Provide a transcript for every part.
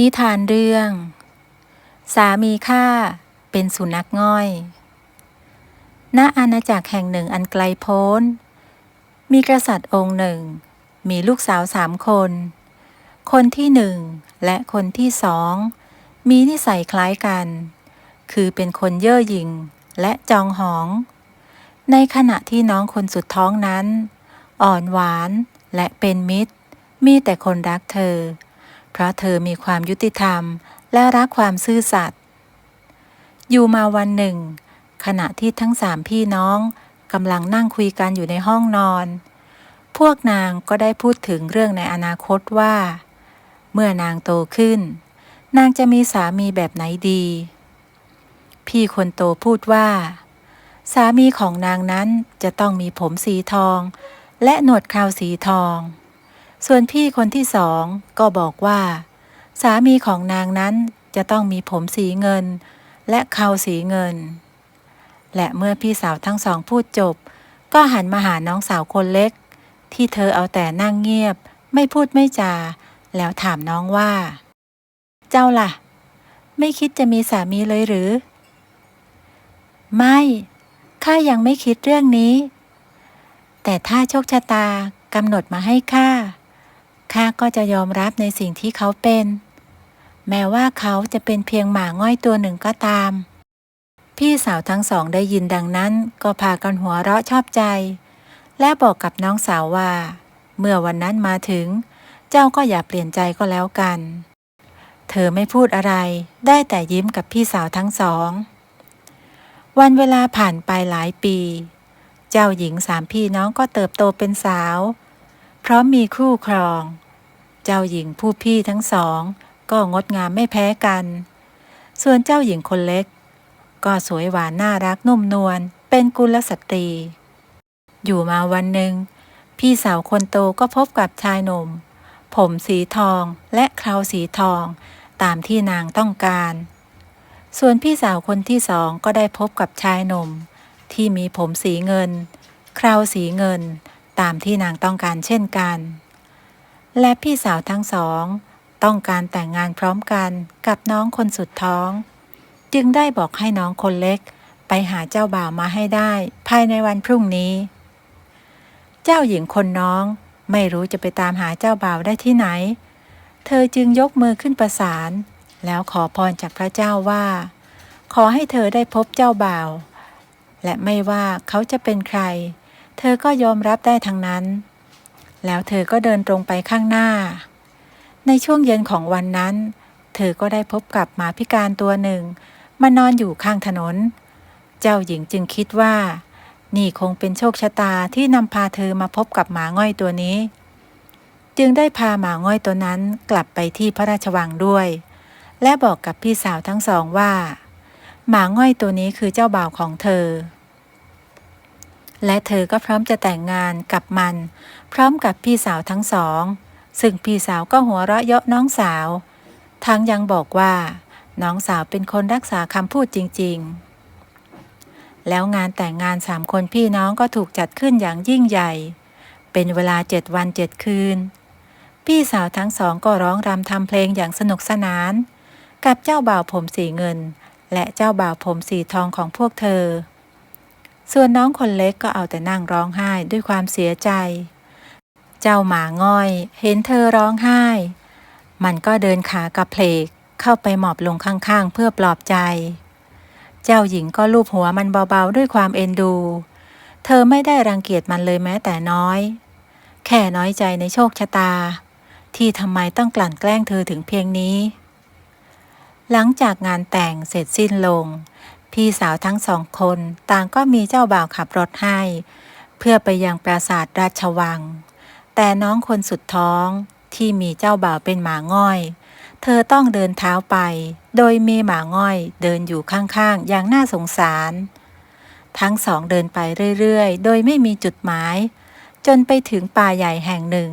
นิทานเรื่อง สามีข้าเป็นสุนัขง่อย ณ อาณาจักรแห่งหนึ่งอันไกลโพ้น มีกษัตริย์องค์หนึ่ง มีลูกสาวสามคน คนที่หนึ่งและคนที่สอง มีนิสัยคล้ายกัน คือเป็นคนเย่อหยิ่งและจองหอง ในขณะที่น้องคนสุดท้องนั้น อ่อนหวานและเป็นมิตร มีแต่คนรักเธอ เพราะเธอมีความยุติธรรมและรักความซื่อสัตย์ อยู่มาวันหนึ่ง ขณะที่ทั้งสามพี่น้องกำลังนั่งคุยกันอยู่ในห้องนอน พวกนางก็ได้พูดถึงเรื่องในอนาคตว่า เมื่อนางโตขึ้น นางจะมีสามีแบบไหนดี พี่คนโตพูดว่า สามีของนางนั้นจะต้องมีผมสีทอง และหนวดคราวสีทอง ส่วนพี่คนที่สองก็บอกว่า สามีของนางนั้นจะต้องมีผมสีเงิน และเคราสีเงิน และเมื่อพี่สาวทั้งสองพูดจบ ก็หันมาหาน้องสาวคนเล็ก ที่เธอเอาแต่นั่งเงียบ ไม่พูดไม่จา แล้วถามน้องว่า เจ้าล่ะ ไม่คิดจะมีสามีเลยหรือ ไม่ข้ายังไม่คิดเรื่องนี้ แต่ถ้าโชคชะตากำหนดมาให้ข้า ข้าก็จะยอมรับในสิ่งที่เขาเป็น แม้ว่าเขาจะเป็นเพียงหมาง่อยตัวหนึ่งก็ตาม พี่สาวทั้งสองได้ยินดังนั้นก็พากันหัวเราะชอบใจ และบอกกับน้องสาวว่า เมื่อวันนั้นมาถึง เจ้าก็อย่าเปลี่ยนใจก็แล้วกัน เธอไม่พูดอะไร ได้แต่ยิ้มกับพี่สาวทั้งสอง วันเวลาผ่านไปหลายปี เจ้าหญิงสามพี่น้องก็เติบโตเป็นสาว ร้อมมีคู่ครอง เจ้าหญิงผู้พี่ทั้งสอง ก็งดงามไม่แพ้กัน ส่วนเจ้าหญิงคนเล็ก ก็สวยหวานน่ารักนุ่มนวลเป็นกุลสตรี อยู่มาวันหนึ่ง พี่สาวคนโตก็พบกับชายหนุ่ม ผมสีทองและเคราสีทองตามที่นางต้องการ ส่วนพี่สาวคนที่สองก็ได้พบกับชายหนุ่ม ที่มีผมสีเงิน เคราสีเงิน ตามที่นางต้องการเช่นกัน และพี่สาวทั้งสอง ต้องการแต่งงานพร้อมกันกับน้องคนสุดท้อง จึงได้บอกให้น้องคนเล็ก ไปหาเจ้าบ่าวมาให้ได้ ภายในวันพรุ่งนี้ เจ้าหญิงคนน้องไม่รู้จะไปตามหาเจ้าบ่าวได้ที่ไหน เธอจึงยกมือขึ้นประสาน แล้วขอพรจากพระเจ้าว่า ขอให้เธอได้พบเจ้าบ่าว และไม่ว่าเขาจะเป็นใคร เธอก็ยอมรับได้ทั้งนั้น แล้วเธอก็เดินตรงไปข้างหน้า ในช่วงเย็นของวันนั้น เธอก็ได้พบกับหมาพิการตัวหนึ่ง มานอนอยู่ข้างถนน เจ้าหญิงจึงคิดว่า นี่คงเป็นโชคชะตาที่นำพาเธอมาพบกับหมาง่อยตัวนี้ จึงได้พาหมาง่อยตัวนั้นกลับไปที่พระราชวังด้วย และบอกกับพี่สาวทั้งสองว่า หมาง่อยตัวนี้คือเจ้าบ่าวของเธอ และเธอก็พร้อมจะแต่งงานกับมัน พร้อมกับพี่สาวทั้งสอง ซึ่งพี่สาวก็หัวเราะเยาะน้องสาว ทั้งยังบอกว่า น้องสาวเป็นคนรักษาคำพูดจริง ๆ แล้วงานแต่งงานสามคนพี่น้องก็ถูกจัดขึ้นอย่างยิ่งใหญ่ เป็นเวลาเจ็ดวันเจ็ดคืน พี่สาวทั้งสองก็ร้องรำทำเพลงอย่างสนุกสนาน กับเจ้าบ่าวผมสีเงิน และเจ้าบ่าวผมสีทองของพวกเธอ ส่วนน้องคนเล็กก็เอาแต่นั่งร้องไห้ด้วยความเสียใจ เจ้าหมาง่อย เห็นเธอร้องไห้ มันก็เดินขากระเพลกเข้าไปหมอบลงข้างๆ เพื่อปลอบใจ เจ้าหญิงก็ลูบหัวมันเบาๆด้วยความเอ็นดู เธอไม่ได้รังเกียจมันเลยแม้แต่น้อย แค่น้อยใจในโชคชะตา ที่ทำไมต้องกลั่นแกล้งเธอถึงเพียงนี้ หลังจากงานแต่งเสร็จสิ้นลง พี่สาวทั้งสองคนต่างก็มีเจ้าบ่าวขับรถให้ เพื่อไปยังปราสาทราชวัง แต่น้องคนสุดท้องที่มีเจ้าบ่าวเป็นหมาง่อย เธอต้องเดินเท้าไป โดยมีหมาง่อยเดินอยู่ข้างๆ อย่างน่าสงสาร ทั้งสองเดินไปเรื่อยๆ โดยไม่มีจุดหมาย จนไปถึงป่าใหญ่แห่งหนึ่ง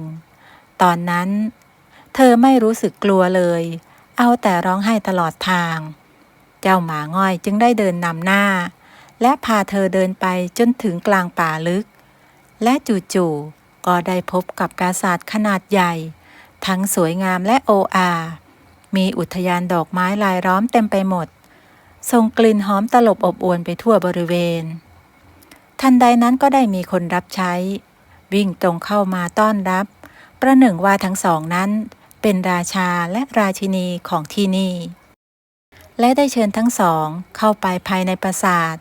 ตอนนั้น เธอไม่รู้สึกกลัวเลย เอาแต่ร้องไห้ตลอดทาง เจ้าหมาง่อยจึงได้เดินนำหน้า และพาเธอเดินไปจนถึงกลางป่าลึก และจู่ๆก็ได้พบกับปราสาทขนาดใหญ่ ทั้งสวยงามและโออามีอุทยานดอกไม้ลายล้อมเต็มไปหมดส่งกลิ่นหอมตลบอบอวนไปทั่วบริเวณ ทันใดนั้นก็ได้มีคนรับใช้ วิ่งตรงเข้ามาต้อนรับ ประหนึ่งว่าทั้งสองนั้นเป็นราชาและราชินีของที่นี่ และได้เชิญทั้งสองเข้าไปภายในปราสาท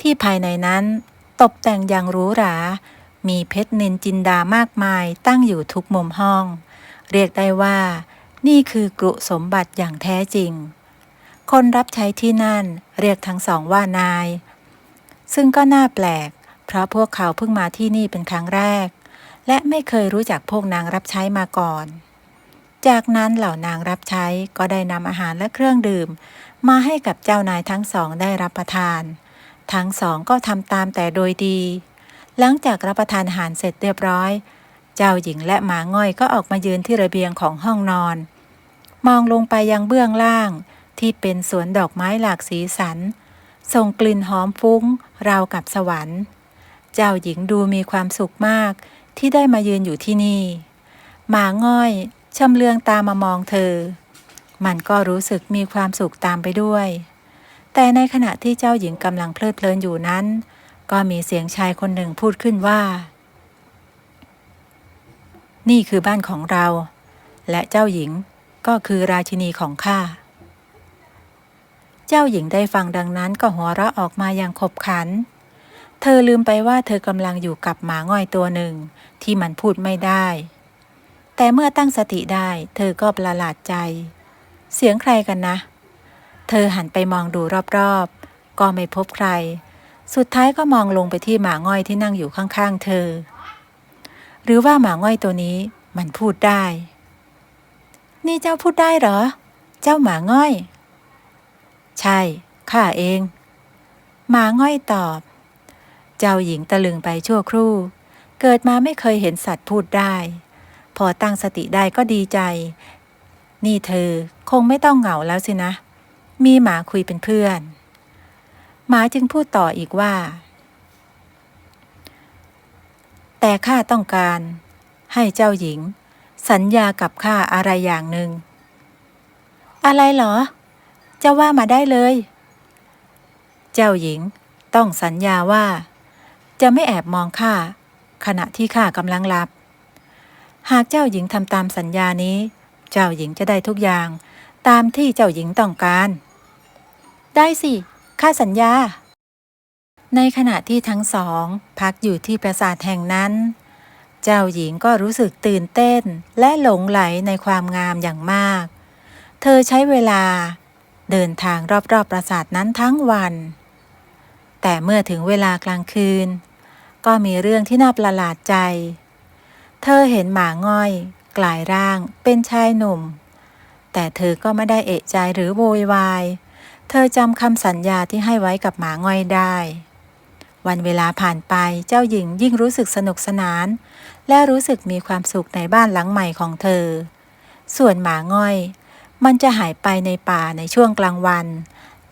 ที่ภายในนั้นตกแต่งอย่างหรูหรา มีเพชรนินจินดามากมายตั้งอยู่ทุกมุมห้อง เรียกได้ว่า นี่คือกรุสมบัติอย่างแท้จริง คนรับใช้ที่นั่นเรียกทั้งสองว่านาย ซึ่งก็น่าแปลก เพราะพวกเขาเพิ่งมาที่นี่เป็นครั้งแรก และไม่เคยรู้จักพวกนางรับใช้มาก่อน จากนั้นเหล่านางรับใช้ก็ได้นำอาหารและเครื่องดื่ม มาให้กับเจ้านายทั้งสองได้รับประทาน ทั้งสองก็ทำตามแต่โดยดี หลังจากรับประทานอาหารเสร็จเรียบร้อย เจ้าหญิงและหมาง่อยก็ออกมายืนที่ระเบียงของห้องนอน มองลงไปยังเบื้องล่าง ที่เป็นสวนดอกไม้หลากสีสันส่งกลิ่นหอมฟุ้ง ราวกับสวรรค์ เจ้าหญิงดูมีความสุขมากที่ได้มายืนอยู่ที่นี่หมาง่อย ชำเลืองตามมามองเธอ มันก็รู้สึกมีความสุขตามไปด้วย แต่ในขณะที่เจ้าหญิงกำลังเพลิดเพลินอยู่นั้น ก็มีเสียงชายคนหนึ่งพูดขึ้นว่า นี่คือบ้านของเรา และเจ้าหญิงก็คือราชินีของข้า เจ้าหญิงได้ฟังดังนั้นก็หัวเราะออกมาอย่างขบขัน เธอลืมไปว่าเธอกำลังอยู่กับหมาง่อยตัวหนึ่งที่มันพูดไม่ได้ แต่เมื่อตั้งสติได้ เธอก็ประหลาดใจ เสียงใครกันนะ เธอหันไปมองดูรอบๆ ก็ไม่พบใคร สุดท้ายก็มองลงไปที่หมาง่อยที่นั่งอยู่ข้างๆ เธอ หรือว่าหมาง่อยตัวนี้มันพูดได้ นี่เจ้าพูดได้เหรอ เจ้าหมาง่อย ใช่ ข้าเอง หมาง่อยตอบ เจ้าหญิงตะลึงไปชั่วครู่ เกิดมาไม่เคยเห็นสัตว์พูดได้ พอตั้งสติได้ก็ดีใจ นี่เธอคงไม่ต้องเหงาแล้วสินะ มีหมาคุยเป็นเพื่อน หมาจึงพูดต่ออีกว่า แต่ข้าต้องการให้เจ้าหญิง สัญญากับข้าอะไรอย่างหนึ่ง อะไรเหรอ จะว่ามาได้เลย เจ้าหญิงต้องสัญญาว่า จะไม่แอบมองข้าขณะที่ข้ากำลังหลับ หากเจ้าหญิงทำตามสัญญานี้ เจ้าหญิงจะได้ทุกอย่าง ตามที่เจ้าหญิงต้องการ ได้สิข้าสัญญา ในขณะที่ทั้งสอง พักอยู่ที่ปราสาทแห่งนั้น เจ้าหญิงก็รู้สึกตื่นเต้นและหลงไหลในความงามอย่างมาก เธอใช้เวลา เดินทางรอบๆปราสาทนั้นทั้งวัน แต่เมื่อถึงเวลากลางคืน ก็มีเรื่องที่น่าประหลาดใจ เธอเห็นหมาง่อย กลายร่างเป็นชายหนุ่ม แต่เธอก็ไม่ได้เอะใจหรือโวยวาย เธอจำคำสัญญาที่ให้ไว้กับหมาง่อยได้ วันเวลาผ่านไปเจ้าหญิงยิ่งรู้สึกสนุกสนาน และรู้สึกมีความสุขในบ้านหลังใหม่ของเธอ ส่วนหมาง่อย มันจะหายไปในป่าในช่วงกลางวัน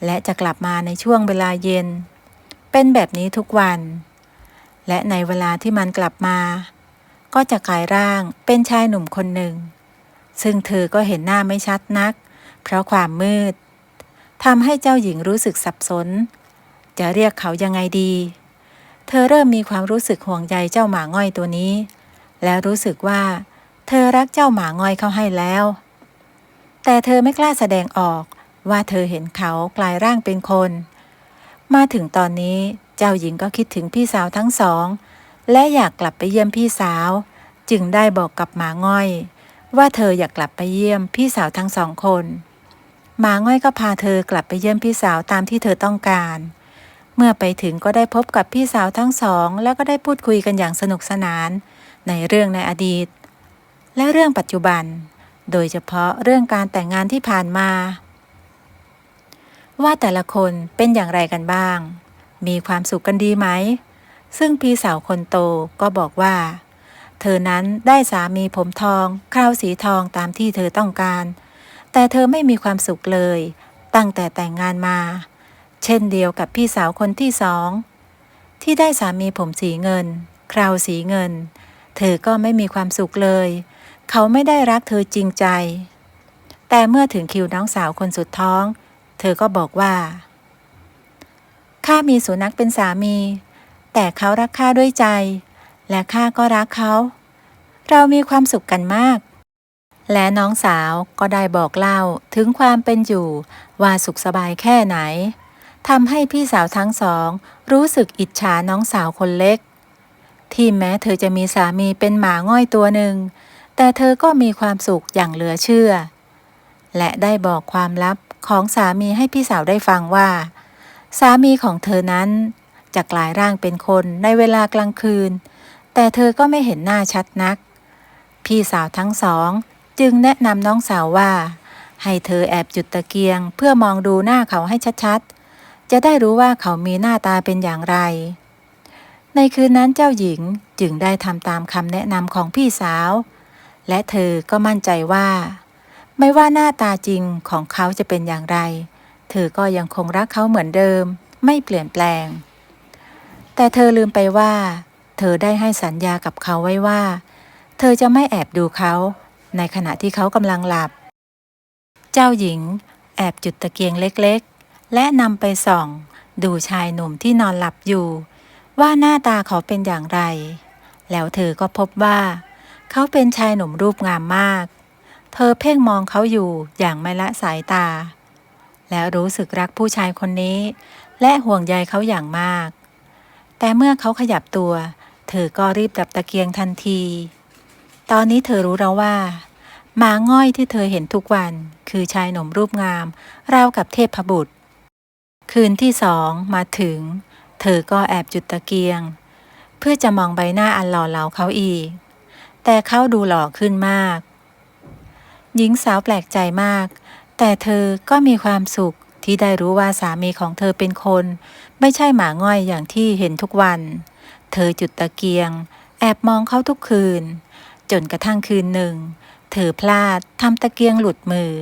และจะกลับมาในช่วงเวลาเย็น เป็นแบบนี้ทุกวัน และในเวลาที่มันกลับมา ก็จะกลายร่างเป็นชายหนุ่มคนหนึ่ง ซึ่งเธอก็เห็นหน้าไม่ชัดนัก เพราะความมืดทำให้เจ้าหญิงรู้สึกสับสน จะเรียกเขายังไงดี เธอเริ่มมีความรู้สึกห่วงใยเจ้าหมาง่อยตัวนี้ และรู้สึกว่า เธอรักเจ้าหมาง่อยเขาให้แล้ว แต่เธอไม่กล้าแสดงออกว่าเธอเห็นเขากลายร่างเป็นคน มาถึงตอนนี้เจ้าหญิงก็คิดถึงพี่สาวทั้งสอง และอยากกลับไปเยี่ยมพี่สาว จึงได้บอกกับหมาง่อย ว่าเธออยากกลับไปเยี่ยมพี่สาวทั้งสองคนหมาง่อยก็พาเธอกลับไปเยี่ยมพี่สาวตามที่เธอต้องการ เมื่อไปถึงก็ได้พบกับพี่สาวทั้งสอง แล้วก็ได้พูดคุยกันอย่างสนุกสนาน ในเรื่องในอดีต และเรื่องปัจจุบัน โดยเฉพาะเรื่องการแต่งงานที่ผ่านมา ว่าแต่ละคนเป็นอย่างไรกันบ้าง มีความสุขกันดีไหม ซึ่งพี่สาวคนโตก็บอกว่า เธอนั้นได้สามีผมทองคราวสีทองตามที่เธอต้องการ แต่เธอไม่มีความสุขเลย ตั้งแต่แต่งงานมา เช่นเดียวกับพี่สาวคนที่สอง ที่ได้สามีผมสีเงิน คราวสีเงิน เธอก็ไม่มีความสุขเลย เขาไม่ได้รักเธอจริงใจ แต่เมื่อถึงคิวน้องสาวคนสุดท้อง เธอก็บอกว่าข้ามีสุนัขเป็นสามี แต่เขารักข้าด้วยใจ และข้าก็รักเขา เรามีความสุขกันมาก และน้องสาวก็ได้บอกเล่าถึงความเป็นอยู่ ว่าสุขสบายแค่ไหนทำให้พี่สาวทั้งสอง รู้สึกอิจฉาน้องสาวคนเล็ก ที่แม้เธอจะมีสามีเป็นหมาง่อยตัวหนึ่ง แต่เธอก็มีความสุขอย่างเหลือเชื่อ และได้บอกความลับของสามีให้พี่สาวได้ฟังว่า สามีของเธอนั้น จะกลายร่างเป็นคนในเวลากลางคืน แต่เธอก็ไม่เห็นหน้าชัดนัก พี่สาวทั้งสอง จึงแนะนำน้องสาวว่า ให้เธอแอบจุดตะเกียง เพื่อมองดูหน้าเขาให้ชัดๆ จะได้รู้ว่าเขามีหน้าตาเป็นอย่างไร ในคืนนั้นเจ้าหญิงจึงได้ทำตามคำแนะนำของพี่สาว และเธอก็มั่นใจว่า ไม่ว่าหน้าตาจริงของเขาจะเป็นอย่างไร เธอก็ยังคงรักเขาเหมือนเดิมไม่เปลี่ยนแปลง แต่เธอลืมไปว่า เธอได้ให้สัญญากับเขาไว้ว่า เธอจะไม่แอบดูเขา ในขณะที่เขากำลังหลับ เจ้าหญิง แอบจุดตะเกียงเล็กๆ และนำไปส่อง ดูชายหนุ่มที่นอนหลับอยู่ ว่าหน้าตาเขาเป็นอย่างไร แล้วเธอก็พบว่า เขาเป็นชายหนุ่มรูปงามมาก เธอเพ่งมองเขาอยู่อย่างไม่ละสายตา แล้วรู้สึกรักผู้ชายคนนี้ และห่วงใยเขาอย่างมาก แต่เมื่อเขาขยับตัว เธอก็รีบดับตะเกียงทันที ตอนนี้เธอรู้แล้วว่าหมาง่อยที่เธอเห็นทุกวัน คือชายหนุ่มรูปงามราวกับเทพบุตร คืนที่สองมาถึง เธอก็แอบจุดตะเกียง เพื่อจะมองใบหน้าอันหล่อเหลาเขาอีก แต่เขาดูหล่อขึ้นมาก หญิงสาวแปลกใจมาก แต่เธอก็มีความสุข ที่ได้รู้ว่าสามีของเธอเป็นคน ไม่ใช่หมาง่อยอย่างที่เห็นทุกวัน เธอจุดตะเกียง แอบมองเขาทุกคืน จนกระทั่งคืนหนึ่ง เธอพลาดทำตะเกียงหลุดมือ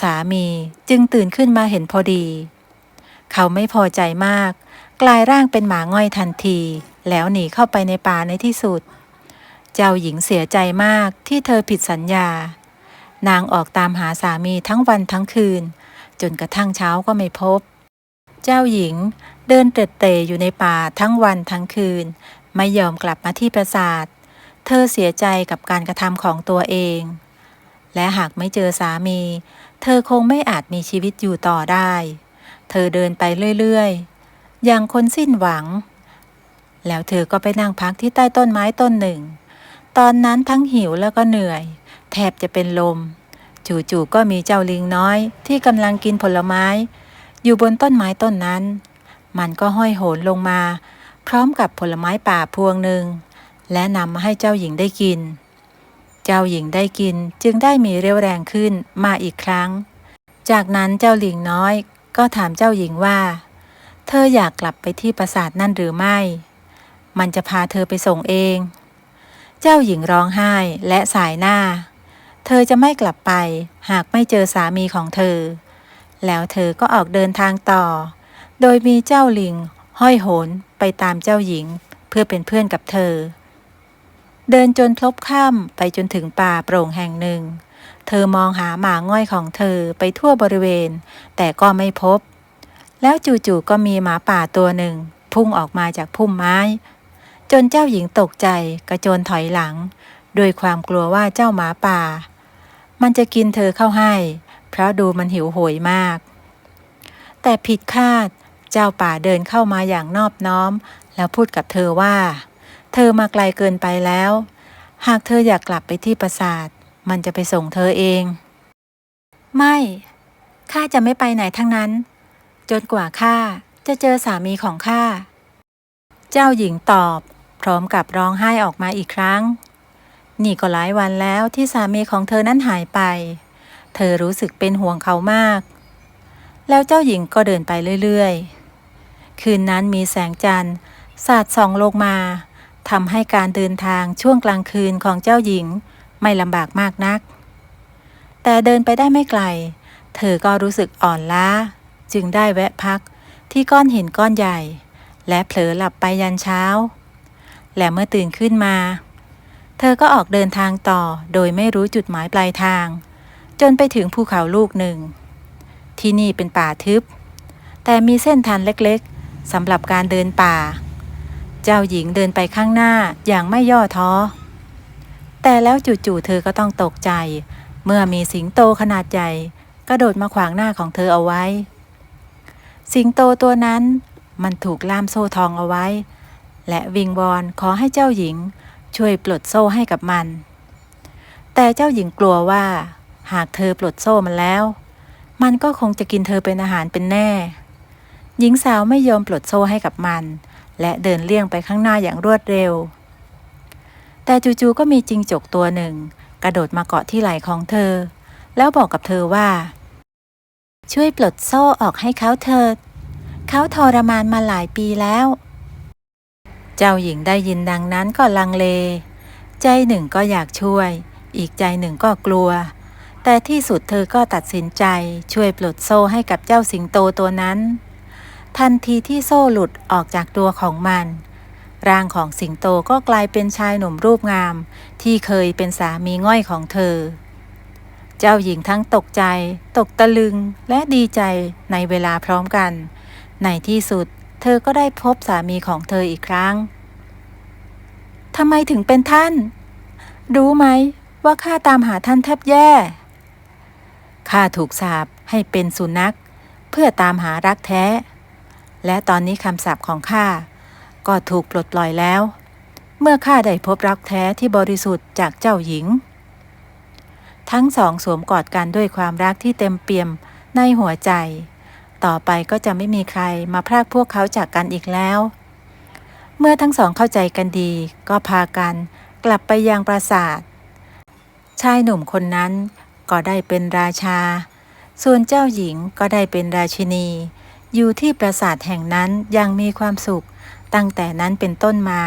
สามีจึงตื่นขึ้นมาเห็นพอดี เขาไม่พอใจมาก กลายร่างเป็นหมาง่อยทันที แล้วหนีเข้าไปในป่าในที่สุด เจ้าหญิงเสียใจมากที่เธอผิดสัญญานางออกตามหาสามีทั้งวันทั้งคืน จนกระทั่งเช้าก็ไม่พบ เจ้าหญิงเดินเตร็ดเตะอยู่ในป่าทั้งวันทั้งคืน ไม่ยอมกลับมาที่ปราสาท เธอเสียใจกับการกระทำของตัวเอง และหากไม่เจอสามี เธอคงไม่อาจมีชีวิตอยู่ต่อได้ เธอเดินไปเรื่อยๆ อย่างคนสิ้นหวัง แล้วเธอก็ไปนั่งพักที่ใต้ต้นไม้ต้นหนึ่ง ตอนนั้นทั้งหิวแล้วก็เหนื่อย แทบจะเป็นลม จู่ๆก็มีเจ้าลิงน้อย ที่กำลังกินผลไม้ อยู่บนต้นไม้ต้นนั้น มันก็ห้อยโหนลงมา พร้อมกับผลไม้ป่าพวงหนึ่ง และนำมาให้เจ้าหญิงได้กิน เจ้าหญิงได้กินจึงได้มีเรี่ยวแรงขึ้นมาอีกครั้ง จากนั้นเจ้าลิงน้อยก็ถามเจ้าหญิงว่า เธออยากกลับไปที่ปราสาทนั่นหรือไม่ มันจะพาเธอไปส่งเอง เจ้าหญิงร้องไห้และสายหน้า เธอจะไม่กลับไป หากไม่เจอสามีของเธอ แล้วเธอก็ออกเดินทางต่อ โดยมีเจ้าลิง ห้อยโหนไปตามเจ้าหญิง เพื่อเป็นเพื่อนกับเธอ เดินจนพลบค่ำไปจนถึงป่าโปร่งแห่งหนึ่ง เธอมองหาหมาง่อยของเธอไปทั่วบริเวณ แต่ก็ไม่พบ แล้วจู่ๆก็มีหมาป่าตัวหนึ่ง พุ่งออกมาจากพุ่มไม้ จนเจ้าหญิงตกใจกระโจนถอยหลังโดยความกลัวว่าเจ้าหมาป่า มันจะกินเธอเข้าให้ เพราะดูมันหิวโหยมาก แต่ผิดคาดเจ้าป่าเดินเข้ามาอย่างนอบน้อม แล้วพูดกับเธอว่า เธอมาไกลเกินไปแล้ว หากเธออยากกลับไปที่ปราสาท มันจะไปส่งเธอเอง ไม่ข้าจะไม่ไปไหนทั้งนั้น จนกว่าข้าจะเจอสามีของข้า เจ้าหญิงตอบ พร้อมกับร้องไห้ออกมาอีกครั้ง นี่ก็หลายวันแล้วที่สามีของเธอนั้นหายไป เธอรู้สึกเป็นห่วงเขามาก แล้วเจ้าหญิงก็เดินไปเรื่อยๆ คืนนั้นมีแสงจันทร์สาดส่องลงมาทำให้การเดินทางช่วงกลางคืนของเจ้าหญิงไม่ลำบากมากนัก แต่เดินไปได้ไม่ไกล เธอก็รู้สึกอ่อนล้า จึงได้แวะพักที่ก้อนหินก้อนใหญ่ และเผลอหลับไปยันเช้า และเมื่อตื่นขึ้นมา เธอก็ออกเดินทางต่อโดยไม่รู้จุดหมายปลายทาง จนไปถึงภูเขาลูกหนึ่ง ที่นี่เป็นป่าทึบ แต่มีเส้นทางเล็กๆสำหรับการเดินป่า เจ้าหญิงเดินไปข้างหน้าอย่างไม่ย่อท้อ แต่แล้วจู่ๆเธอก็ต้องตกใจ เมื่อมีสิงโตขนาดใหญ่กระโดดมาขวางหน้าของเธอเอาไว้ สิงโตตัวนั้นมันถูกล่ามโซ่ทองเอาไว้ และวิงวอนขอให้เจ้าหญิง ช่วยปลดโซ่ให้กับมัน แต่เจ้าหญิงกลัวว่า หากเธอปลดโซ่มันแล้ว มันก็คงจะกินเธอเป็นอาหารเป็นแน่ หญิงสาวไม่ยอมปลดโซ่ให้กับมัน และเดินเลี่ยงไปข้างหน้าอย่างรวดเร็ว แต่จู่ๆก็มีจิงจกตัวหนึ่ง กระโดดมาเกาะที่ไหล่ของเธอ แล้วบอกกับเธอว่า ช่วยปลดโซ่ออกให้เขาเถิดเขาทรมานมาหลายปีแล้ว เจ้าหญิงได้ยินดังนั้นก็ลังเล ใจหนึ่งก็อยากช่วย อีกใจหนึ่งก็กลัว แต่ที่สุดเธอก็ตัดสินใจช่วยปลดโซ่ให้กับเจ้าสิงโตตัวนั้น ทันทีที่โซ่หลุดออกจากตัวของมันร่างของสิงโตก็กลายเป็นชายหนุ่มรูปงาม ที่เคยเป็นสามีง่อยของเธอ เจ้าหญิงทั้งตกใจ ตกตะลึงและดีใจในเวลาพร้อมกัน ในที่สุด เธอก็ได้พบสามีของเธออีกครั้งทำไมถึงเป็นท่าน รู้ไหมว่าข้าตามหาท่านแทบแย่ ข้าถูกสาปให้เป็นสุนัข เพื่อตามหารักแท้ และตอนนี้คำสาปของข้าก็ถูกปลดปล่อยแล้ว เมื่อข้าได้พบรักแท้ที่บริสุทธิ์จากเจ้าหญิง ทั้งสองสวมกอดกันด้วยความรักที่เต็มเปี่ยมในหัวใจ ต่อไปก็จะไม่มีใครมาพรากพวกเขาจากกันอีกแล้ว เมื่อทั้งสองเข้าใจกันดี ก็พากันกลับไปยังปราสาท ชายหนุ่มคนนั้นก็ได้เป็นราชา ส่วนเจ้าหญิงก็ได้เป็นราชินี อยู่ที่ปราสาทแห่งนั้นยังมีความสุขตั้งแต่นั้นเป็นต้นมา